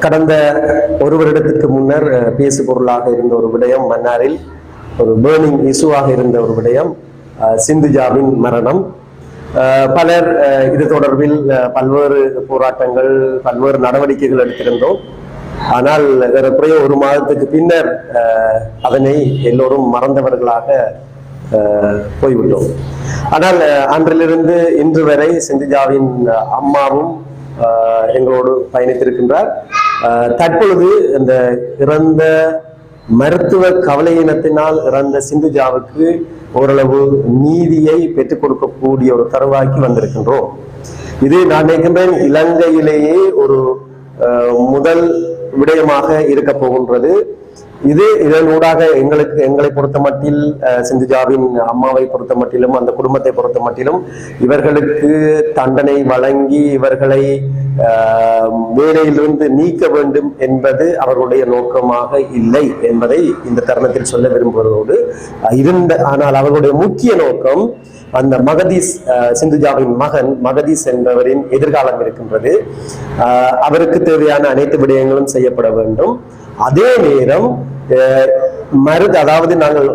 கடந்த ஒரு வருடத்துக்கு முன்னர் பேசு பொருளாக இருந்த ஒரு விடயம் மன்னாரில் ஒரு பேர்னிங் இஷ்யூவாக இருந்த ஒரு விடயம் சிந்துஜாவின் மரணம். பலர் இது தொடர்பில் பல்வேறு போராட்டங்கள் பல்வேறு நடவடிக்கைகள் எடுத்திருந்தோம். ஆனால் ஏறக்குறைய ஒரு மாதத்துக்கு பின்னர் அஹ், அதனை எல்லோரும் மறந்தவர்களாக அஹ், போய்விட்டோம். ஆனால் அன்றிலிருந்து இன்று வரை சிந்துஜாவின் அம்மாவும் எங்களோடு பயணித்திருக்கின்றார். தற்பொழுது இந்த இறந்த மருத்துவ கவலையினத்தினால் இறந்த சிந்துஜாவுக்கு ஓரளவு நீதியை பெற்றுக் கொடுக்கக்கூடிய ஒரு தருவாய்க்கு வந்திருக்கின்றோம். இது நான் நினைக்கின்றேன் இலங்கையிலேயே ஒரு அஹ், முதல் விடயமாக இருக்க போகின்றது. இது இதனூடாக எங்களுக்கு எங்களை பொறுத்த மட்டில் அஹ், சிந்துஜாவின் அம்மாவை பொறுத்த மட்டிலும் அந்த குடும்பத்தை பொறுத்த மட்டிலும் இவர்களுக்கு தண்டனை வழங்கி இவர்களை அஹ், வேலையிலிருந்து நீக்க வேண்டும் என்பது அவர்களுடைய நோக்கமாக இல்லை என்பதை இந்த தருணத்தில் சொல்ல விரும்புவதோடு இருந்த ஆனால் அவர்களுடைய முக்கிய நோக்கம் அந்த மகதீஸ் சிந்துஜாவின் மகன் மகதீஸ் என்பவரின் எதிர்காலம் இருக்கின்றது. அவருக்கு தேவையான அனைத்து விடயங்களும் செய்யப்பட வேண்டும். அதே நேரம் மருது அதாவது நாங்கள்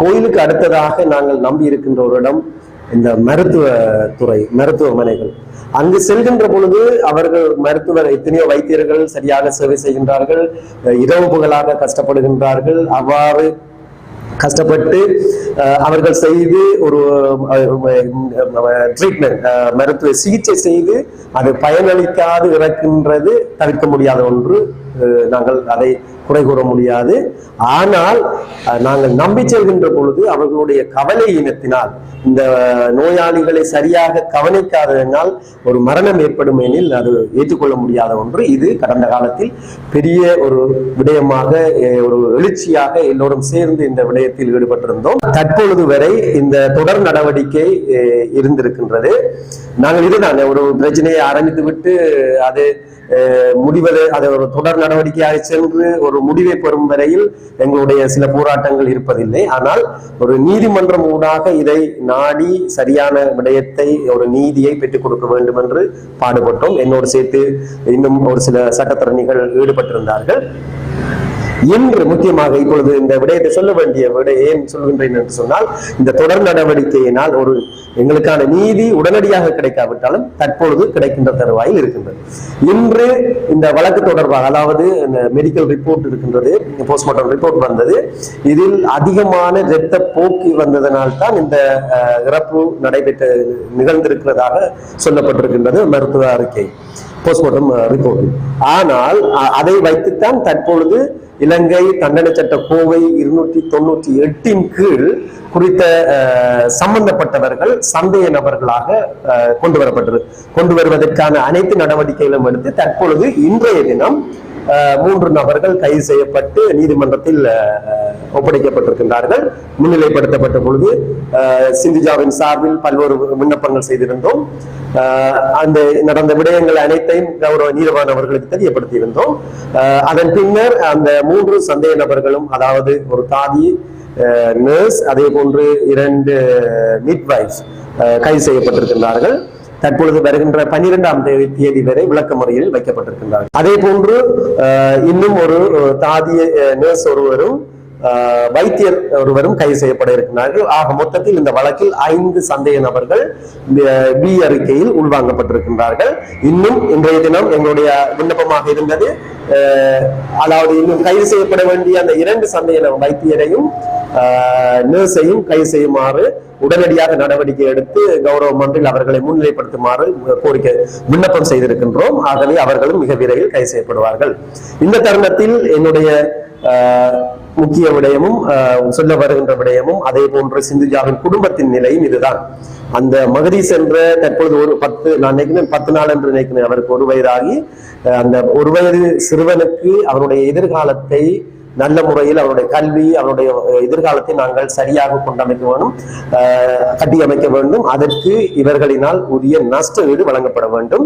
கோயிலுக்கு அடுத்ததாக நாங்கள் நம்பி இருக்கின்ற ஒரு இடம் இந்த மருத்துவ துறை மருத்துவமனைகள். அங்கு செல்கின்ற பொழுது அவர்கள் மருத்துவர் எத்தனையோ வைத்தியர்கள் சரியாக சேவை செய்கின்றார்கள் இரவு புகழாக கஷ்டப்படுகின்றார்கள். அவ்வாறு கஷ்டப்பட்டு அஹ், அவர்கள் செய்து ஒரு ட்ரீட்மெண்ட் மருத்துவ சிகிச்சை செய்து அது பயனளிக்காது இறக்கின்றது தவிர்க்க முடியாத ஒன்று. நாங்கள் அதை குறை கூற முடியாது. ஆனால் நாங்கள் நம்பி செல்கின்ற பொழுது அவர்களுடைய கவலை இனத்தினால் இந்த நோயாளிகளை சரியாக கவனிக்காததனால் ஒரு மரணம் ஏற்படும் எனில் அது ஏற்றுக்கொள்ள முடியாத ஒன்று. இது கடந்த காலத்தில் பெரிய ஒரு விடயமாக ஒரு எழுச்சியாக எல்லோரும் சேர்ந்து இந்த விடயத்தில் ஈடுபட்டிருந்தோம். தற்பொழுது வரை இந்த தொடர் நடவடிக்கை இருந்திருக்கின்றது. நாங்கள் இதுதான் ஒரு பிரச்சனையை ஆரம்பித்து விட்டு அது முடிவது அது ஒரு தொடர் நடவடிக்கையாக சென்று ஒரு முடிவை பெறும் வரையில் எங்களுடைய சில போராட்டங்கள் இருப்பதில்லை. ஆனால் ஒரு நீதிமன்றம் ஊடாக இதை நாடி சரியான விடயத்தை ஒரு நீதியை பெற்றுக் கொடுக்க வேண்டும் என்று பாடுபட்டோம். என்னோடு சேர்த்து இன்னும் ஒரு சில சட்டத்தரணிகள் ஈடுபட்டிருந்தார்கள். இன்று முக்கியமாக இப்பொழுது இந்த விடயத்தை சொல்ல வேண்டிய விட ஏன் சொல்கின்றேன் என்று சொன்னால் இந்த தொடர் நடவடிக்கையினால் ஒரு எங்களுக்கான நீதி உடனடியாக கிடைக்காவிட்டாலும் தற்பொழுது கிடைக்கின்ற தருவாயில் இருக்கின்றது. இன்று இந்த வழக்கு தொடர்பாக அதாவது இந்த மெடிக்கல் ரிப்போர்ட் இருக்கின்றது போஸ்ட்மார்ட்டம் ரிப்போர்ட் வந்தது இதில் அதிகமான இரத்த போக்கு வந்ததனால் தான் இந்த அஹ், இறப்பு நடைபெற்ற நிகழ்ந்திருக்கிறதாக சொல்லப்பட்டிருக்கின்றது மருத்துவ அறிக்கை போஸ்ட்மார்ட்டம் ரிப்போர்ட் ஆனால் அதை வைத்துத்தான் தற்பொழுது இலங்கை தண்டனை சட்ட கோவை இருநூற்றி தொண்ணூற்றி எட்டின் கீழ் குறித்த அஹ், சம்பந்தப்பட்டவர்கள் சந்தேக நபர்களாக அஹ், கொண்டு வரப்பட்டது. கொண்டு வருவதற்கான அனைத்து நடவடிக்கைகளும் எடுத்து தற்பொழுது இன்றைய தினம் மூன்று நபர்கள் கைது செய்யப்பட்டு நீதிமன்றத்தில் ஒப்படைக்கப்பட்டிருக்கின்றார்கள். முன்னிலைப்படுத்தப்பட்ட பொழுது சிந்துஜாவின் சார்பில் பல்வேறு விண்ணப்பங்கள் செய்திருந்தோம். அந்த நடந்த விடயங்கள் அனைத்தையும் கௌரவ நீதவான் அவர்களுக்கு தெரியப்படுத்தியிருந்தோம். அதன் பின்னர் அந்த மூன்று சந்தேக நபர்களும் அதாவது ஒரு தாதி நர்ஸ் அதே போன்று இரண்டு மிட்வைஃப் கைது செய்யப்பட்டிருக்கின்றார்கள். தற்பொழுது வருகின்ற பனிரெண்டாம் தேதி தேதி வரை விளக்க முறையில் வைக்கப்பட்டிருக்கின்றார் அதே போன்று அஹ், இன்னும் ஒரு தாதிய நர்ஸ் ஒருவரும் வைத்தியர் ஒருவரும் கைது செய்யப்பட இருக்கிறார்கள் ஆக மொத்தத்தில் இந்த வழக்கில் ஐந்து சந்தேக நபர்கள் பி அறிக்கையில் உள்வாங்கப்பட்டிருக்கின்றார்கள். இன்னும் இன்றைய தினம் எங்களுடைய விண்ணப்பமாக இருந்தது அதாவது இன்னும் கைது செய்யப்பட வேண்டிய அந்த இரண்டு சந்தேக வைத்தியரையும் நர்ஸையும் கைது செய்யுமாறு உடனடியாக நடவடிக்கை எடுத்து கௌரவ மன்றில் அவர்களை முன்னிலைப்படுத்துமாறு கோரிக்கை விண்ணப்பம் செய்திருக்கின்றோம். ஆகவே அவர்களும் மிக விரைவில் கைது செய்யப்படுவார்கள். இந்த தருணத்தில் என்னுடைய முக்கிய விடயமும் சொல்ல வருகின்ற விடயமும் அதே போன்று சிந்துஜாவின் குடும்பத்தின் நிலையும் இதுதான். அந்த மகதி சென்ற தற்பொழுது ஒரு பத்து நான் நினைக்கிறேன் பத்து நாள் என்று நினைக்கிறேன் அவருக்கு ஒரு வயதாகி அந்த ஒரு வயது சிறுவனுக்கு அவருடைய எதிர்காலத்தை நல்ல முறையில் அவருடைய கல்வி அவருடைய எதிர்காலத்தை நாங்கள் சரியாக கொண்டமைக்க வேண்டும் கட்டியமைக்க வேண்டும். அதற்கு இவர்களினால் உரிய நஷ்ட ஈடு வழங்கப்பட வேண்டும்.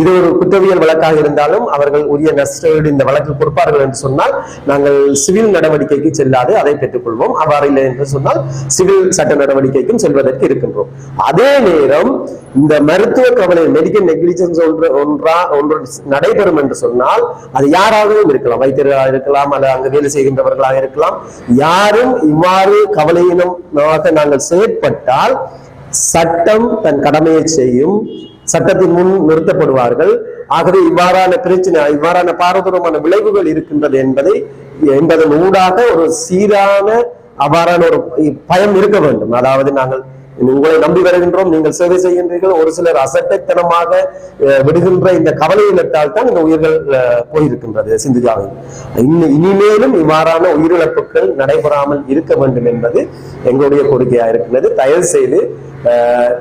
இது ஒரு குற்றவியல் வழக்காக இருந்தாலும் அவர்கள் உரிய நஷ்ட ஈடு இந்த வழக்கு கொடுப்பார்கள் என்று சொன்னால் நாங்கள் சிவில் நடவடிக்கைக்கு செல்லாது அதை பெற்றுக்கொள்வோம். அவ்வாறு இல்லை என்று சொன்னால் சிவில் சட்ட நடவடிக்கைக்கும் செல்வதற்கு இருக்கின்றோம். அதே நேரம் இந்த மருத்துவ கவலை மெடிக்கல் நெக்லிஜென்ஸ் ஒன்று ஒன்றா ஒன்று நடைபெறும் என்று சொன்னால் அது யாராகவும் இருக்கலாம். வைத்தியர்களாக இருக்கலாம் அல்லது அங்கு வேலை செய்கின்றவர்களாக இருக்கலாம். யாரும் இவ்வாறு கவலையினமாக நாங்கள் செயற்பட்டால் சட்டம் தன் கடமையை செய்யும். சட்டத்தின் முன் நிறுத்தப்படுவார்கள். ஆகவே இவ்வாறான பிரச்சனை இவ்வாறான பாரதூரமான விளைவுகள் இருக்கின்றது என்பதை என்பதன் ஊடாக ஒரு சீரான அவ்வாறான ஒரு பயம் இருக்க வேண்டும். அதாவது நாங்கள் உங்களை நம்பி வருகின்றோம். நீங்கள் சேவை செய்கின்றீர்கள். ஒரு சிலர் அசட்டைத்தனமாக அஹ், விடுகின்ற இந்த கவலையினத்தால் தான் இந்த உயிர்கள் அஹ், போயிருக்கின்றது சிந்துஜாவில் இன்னும் இனிமேலும் இவ்வாறான உயிரிழப்புகள் நடைபெறாமல் இருக்க வேண்டும் என்பது எங்களுடைய கோரிக்கையா இருக்கின்றது. தயவு செய்து அஹ்,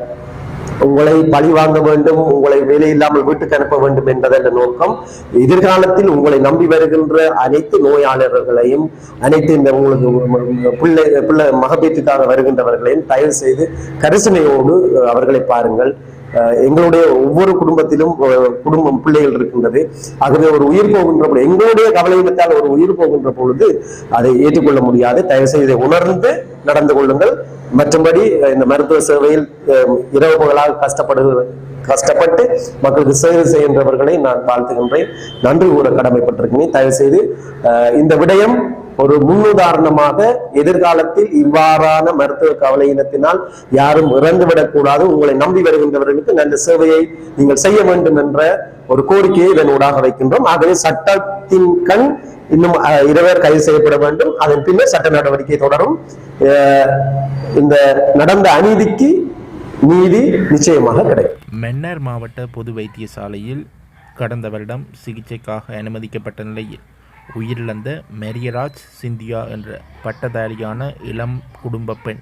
உங்களை பழி வாங்க வேண்டும் உங்களை வேலை இல்லாமல் வீட்டுக்கு அனுப்ப வேண்டும் என்பதல்ல நோக்கம். எதிர்காலத்தில் உங்களை நம்பி வருகின்ற அனைத்து நோயாளர்களையும் அனைத்து இந்த உங்களுக்கு பிள்ளை பிள்ளை மகப்பேற்றுக்காக வருகின்றவர்களையும் தயவு செய்து கரிசனையோடு அவர்களை பாருங்கள். எங்களுடைய ஒவ்வொரு குடும்பத்திலும் குடும்பம் பிள்ளைகள் இருக்கின்றது. ஆகவே ஒரு உயிர் போகின்ற பொழுது எங்களுடைய கவலையினத்தால் ஒரு உயிர் போகின்ற பொழுது அதை ஏற்றுக்கொள்ள முடியாது. தயவு செய்து உணர்ந்து நடந்து கொள்ளுங்கள். மற்றபடி இந்த மருத்துவ சேவையில் இரவு பகலாக கஷ்டப்படுகிற கஷ்டப்பட்டு மக்களுக்கு சேவை செய்கின்றவர்களை நான் வாழ்த்துகின்றேன். நன்றி கூற கடமைப்பட்டிருக்கிறேன். தயவு செய்து இந்த விடயம் ஒரு முன்னுதாரணமாக எதிர்காலத்தில் இவ்வாறான மருத்துவ கவலையினத்தினால் யாரும் இறந்துவிடக்கூடாது உங்களை நம்பி வருகின்றவர்களுக்கு நல்ல சேவையை நீங்கள் செய்ய வேண்டும் என்ற ஒரு கோரிக்கையை இதனூடாக வைக்கின்றோம். ஆகவே சட்டத்தின் கண் இன்னும் அஹ், இருவர் கைது செய்யப்பட வேண்டும். அதன் பின்னர் சட்ட நடவடிக்கை தொடரும். அஹ், இந்த நடந்த அநீதிக்கு நீதி நிச்சயமாக கிடைக்கும். மென்னர் மாவட்ட பொது வைத்தியசாலையில் கடந்த வருடம் சிகிச்சைக்காக அனுமதிக்கப்பட்ட நிலையில் உயிரிழந்த மெரியராஜ் சிந்தியா என்ற பட்டதாரியான இளம் குடும்ப பெண்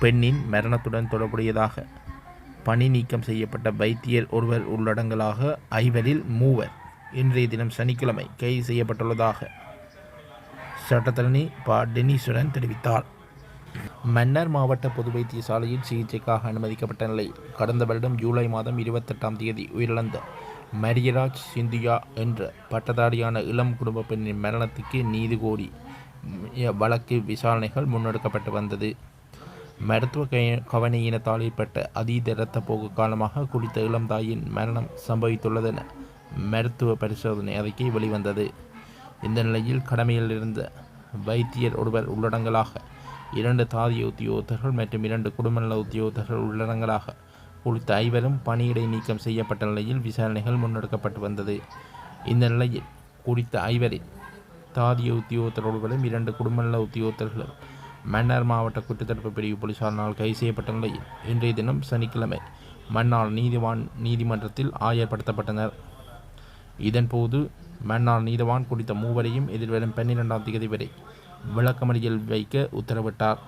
பெண்ணின் மரணத்துடன் தொடர்புடையதாக பணி நீக்கம் செய்யப்பட்ட வைத்தியர் ஒருவர் உள்ளடங்கலாக ஐவரில் மூவர் இன்றைய தினம் சனிக்கிழமை கைது செய்யப்பட்டுள்ளதாக சட்டத்தரணி பா. டெனிசுடன் தெரிவித்தார். மன்னர் மாவட்ட பொது வைத்தியசாலையில் சிகிச்சைக்காக அனுமதிக்கப்பட்ட நிலையில் கடந்த வருடம் ஜூலை மாதம் இருபத்தெட்டாம் தேதி உயிரிழந்த மரியராஜ் சிந்தியா என்ற பட்டதாரியான இளம் குடும்ப பெண்ணின் மரணத்துக்கு நீதி கோரி வழக்கு விசாரணைகள் முன்னெடுக்கப்பட்டு வந்தது. மருத்துவ கவனையினத்தால் ஏற்பட்ட அதீத இரத்தப்போக்கு காரணமாக குறித்த இளம் தாயின் மரணம் சம்பவித்துள்ளதென மருத்துவ பரிசோதனை அறிக்கை வெளிவந்தது. இந்த நிலையில் கடமையில் இருந்த வைத்தியர் ஒருவர் உள்ளடங்கலாக இரண்டு தாதிய உத்தியோகத்தர்கள் மற்றும் இரண்டு குடும்ப நல உத்தியோகத்தர்கள் உள்ளடங்கலாக குறித்த ஐவரும் பணியிடை நீக்கம் செய்யப்பட்ட நிலையில் விசாரணைகள் முன்னெடுக்கப்பட்டு வந்தது. இந்த நிலையில் குறித்த ஐவரின் தாதிய உத்தியோகத்தர்களும் இரண்டு குடும்பநல உத்தியோகத்தர்களும் மன்னார் மாவட்ட குற்றத்தடுப்பு பிரிவு போலீசாரினால் கைது செய்யப்பட்ட நிலையில் இன்றைய தினம் சனிக்கிழமை மன்னார் நீதிவான் நீதிமன்றத்தில் ஆயர்படுத்தப்பட்டனர் இதன்போது மன்னார் நீதவான் குறித்த மூவரையும் எதிர்வரும் பன்னிரெண்டாம் தேதி வரை விளக்கமறியல் வைக்க உத்தரவிட்டார்.